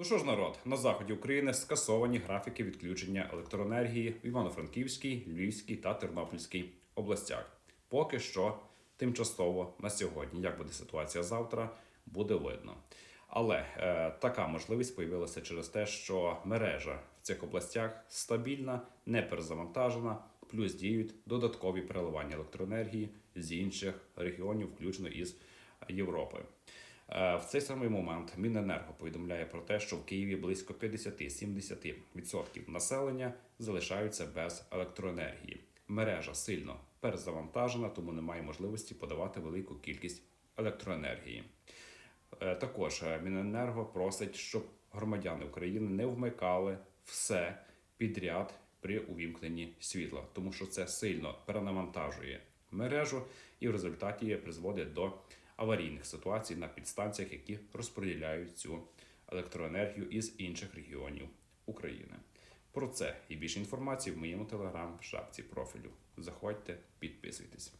Ну що ж, народ, на заході України скасовані графіки відключення електроенергії в Івано-Франківській, Львівській та Тернопільській областях. Поки що тимчасово на сьогодні. Як буде ситуація завтра, буде видно. Але е, така можливість появилася через те, що мережа в цих областях стабільна, не перезавантажена, плюс діють додаткові переливання електроенергії з інших регіонів, включно із Європи. Е, В цей самий момент Міненерго повідомляє про те, що в Києві близько 50-70% населення залишаються без електроенергії. Мережа сильно перезавантажена, тому немає можливості подавати велику кількість електроенергії. Е, Також е, Міненерго просить, щоб громадяни України не вмикали все підряд при увімкненні світла, тому що це сильно перенавантажує мережу і в результаті призводить до аварійних ситуацій на підстанціях, які розподіляють цю електроенергію із інших регіонів України. Про це і більше інформації в моєму телеграм-шапці профілю. Заходьте, підписуйтесь.